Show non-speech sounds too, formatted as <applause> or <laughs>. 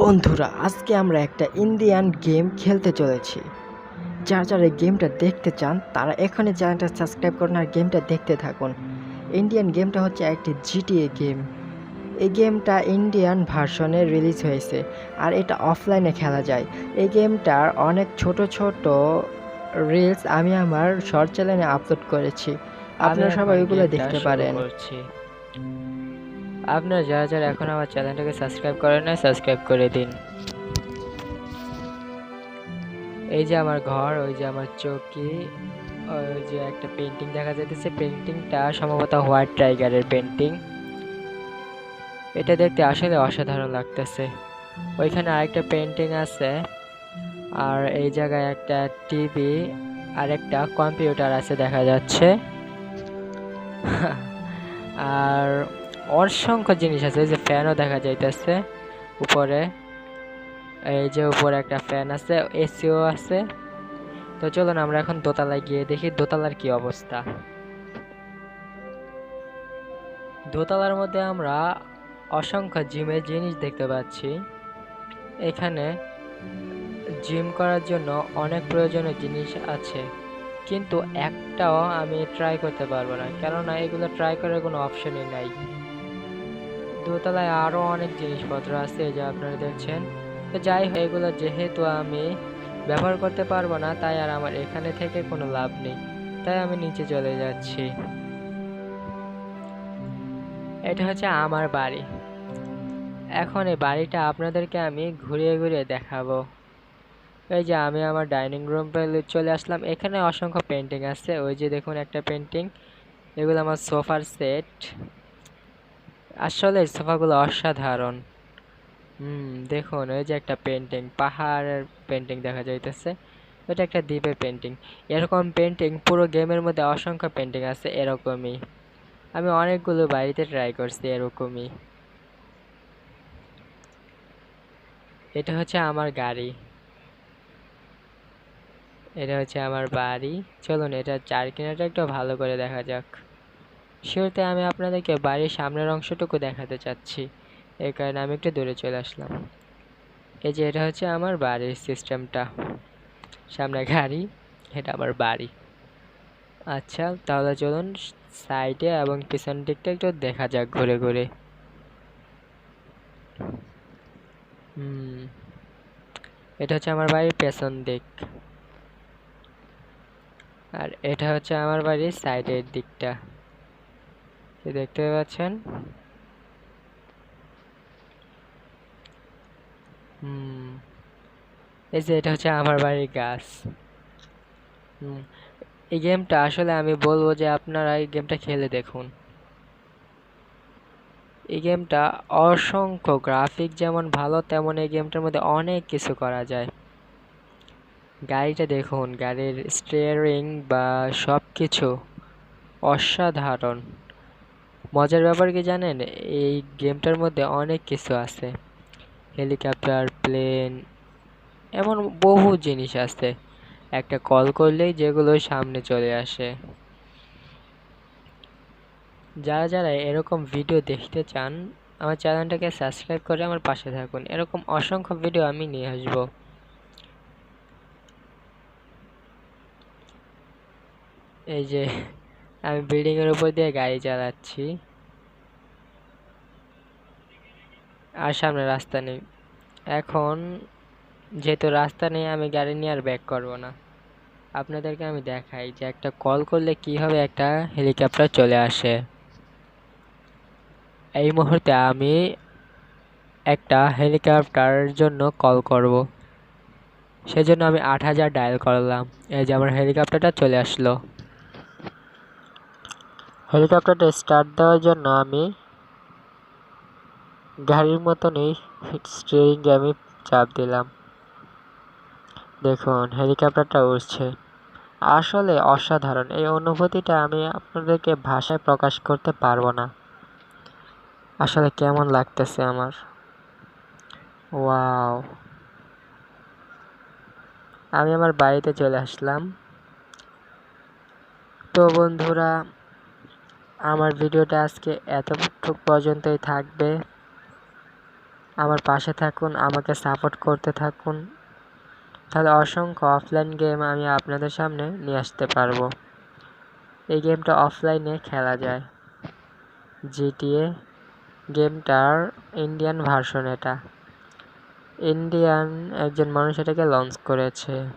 বন্ধুরা আজকে আমরা একটা ইন্ডিয়ান গেম খেলতে চলেছি। যারা যারা এই গেমটা দেখতে চান তারা এখানে চ্যানেলটা সাবস্ক্রাইব করুন আর গেমটা দেখতে থাকুন। ইন্ডিয়ান গেমটা হচ্ছে একটি জিটিএ গেম এই গেমটা ইন্ডিয়ান ভার্সনে রিলিজ হয়েছে আর এটা অফলাইনে খেলা যায়। এই গেমটার অনেক ছোট ছোট রিলস আমি আমার শর্ট চ্যানেলে আপলোড করেছি। আপনারা সবাই গেমটা দেখতে পারেন। আপনারা যারা যারা এখন আমার চ্যানেলটাকে সাবস্ক্রাইব করেন না সাবস্ক্রাইব করে দিন। এই যে আমার ঘর, ওই যে আমার চৌকি, ওই যে একটা পেন্টিং দেখা যাইতেছে। পেন্টিংটা সম্ভবত হোয়াইট টাইগারের পেন্টিং এটা দেখতে আসলে অসাধারণ লাগতেছে। ওইখানে আরেকটা পেন্টিং আছে, আর এই জায়গায় একটা টিভি আর একটা কম্পিউটার আছে দেখা যাচ্ছে। <laughs> আর অসংখ্য জিনিস আছে, এই যে ফ্যানও দেখা যাইতেছে উপরে, এই যে উপরে একটা ফ্যান আছে, এসিও আছে। তো চলুন আমরা এখন দোতলায় গিয়ে দেখি দোতলার কি অবস্থা। দোতলার মধ্যে আমরা অসংখ্য জিমের জিনিস দেখতে পাচ্ছি। এখানে জিম করার জন্য অনেক প্রয়োজনীয় জিনিস আছে, কিন্তু একটাও আমি ট্রাই করতে পারব না, কেননা এগুলো ট্রাই করার কোনো অপশনই নাই। দোতলায় আরও অনেক জিনিসপত্র আছে যা আপনারা দেখছেন। তো যাই হোক, এগুলো যেহেতু আমি ব্যবহার করতে পারব না, তাই আর আমার এখানে থেকে কোনো লাভ নেই। তাই আমি নিচে চলে যাচ্ছি। এটা হচ্ছে আমার বাড়ি। এখন এই বাড়িটা আপনাদেরকে আমি ঘুরিয়ে ঘুরিয়ে দেখাবো। এই যে আমি আমার ডাইনিং রুম চলে আসলাম। এখানে অসংখ্য পেন্টিং আছে। ওই যে দেখুন একটা পেন্টিং। এগুলো আমার সোফার সেট। আসলে সোফাগুলো অসাধারণ। হুম, দেখুন, ওই যে একটা পেন্টিং পাহাড়ের পেন্টিং দেখা যাইতেছে। এটা একটা দ্বীপের পেন্টিং এরকম পেন্টিং পুরো গেমের মধ্যে অসংখ্য পেন্টিং আছে এরকমই। আমি অনেকগুলো বাড়িতে ট্রাই করছি এরকমই। এটা হচ্ছে আমার গাড়ি। এটা হচ্ছে আমার বাড়ি। চলুন, এটা চার কিনাটা একটু ভালো করে দেখা যাক। শুরুতে আমি আপনাদেরকে বাড়ির সামনের অংশটুকু দেখাতে চাচ্ছি। এই কারণে আমি একটু দূরে চলে আসলাম। এই যে এটা হচ্ছে আমার বাড়ির সিস্টেমটা। সামনে গাড়ি, এটা আমার বাড়ি। আচ্ছা তাহলে চলুন সাইডে এবং পিছন দিকটা একটু দেখা যাক ঘুরে ঘুরে। হুম, এটা হচ্ছে আমার বাড়ির পেছন দিক। আর এটা হচ্ছে আমার বাড়ির সাইডের দিকটা। দেখতে পাচ্ছেন। এই যে এটা হচ্ছে আমার বাড়ির গাছ। হুম, এই গেমটা আসলে আমি বলব যে আপনারা এই গেমটা খেলে দেখুন। এই গেমটা অসংখ্য গ্রাফিক যেমন ভালো, তেমন এই গেমটার মধ্যে অনেক কিছু করা যায়। গাড়িটা দেখুন, গাড়ির স্টিয়ারিং বা সব কিছু অসাধারণ। মজার ব্যাপার কি জানেন? এই গেমটার মধ্যে অনেক কিছু আছে। হেলিকপ্টার, প্লেন, এমন বহু জিনিস আছে। একটা কল করলেই যেগুলো সামনে চলে আসে। যারা যারা এরকম ভিডিও দেখতে চান, আমার চ্যানেলটাকে সাবস্ক্রাইব করে আমার পাশে থাকুন। এরকম অসংখ্য ভিডিও আমি নিয়ে আসব। এই যে আমি বিল্ডিং এর উপর দিয়ে গাড়ি চালাচ্ছি। আর সামনে রাস্তা নেই। এখন যেহেতু রাস্তা নেই, আমি গাড়ি নিয়ে আর ব্যাক করব না। আপনাদেরকে আমি দেখাই যে একটা কল করলে কীভাবে একটা হেলিকপ্টার চলে আসে। এই মুহূর্তে আমি একটা হেলিকপ্টারের জন্য কল করব। সেজন্য আমি আট হাজার ডায়াল করলাম। এই যে আমার হেলিকপ্টারটা চলে আসলো। হেলিকপ্টারটা স্টার্ট দেওয়ার জন্য আমি গাড়ির মতনই স্টিয়ারিংয়ে আমি চাপ দিলাম। দেখুন, হেলিকপ্টারটা উড়ছে। আসলে অসাধারণ। এই অনুভূতিটা আমি আপনাদেরকে ভাষায় প্রকাশ করতে পারব না। আসলে কেমন লাগতেছে আমার। ওয়াও। আমি আমার বাড়িতে চলে আসলাম। তো বন্ধুরা আমার ভিডিওটা আজকে এতটুকু পর্যন্তই থাকবে। আমার পাশে থাকুন, আমাকে সাপোর্ট করতে থাকুন। তাহলে অসংখ্য অফলাইন গেম আমি আপনাদের সামনে নিয়ে আসতে পারব। এই গেমটা অফলাইনে খেলা যায়। জিটিএ গেমটার ইন্ডিয়ান ভার্সন এটা। ইন্ডিয়ান একজন মানুষ এটাকে লঞ্চ করেছে।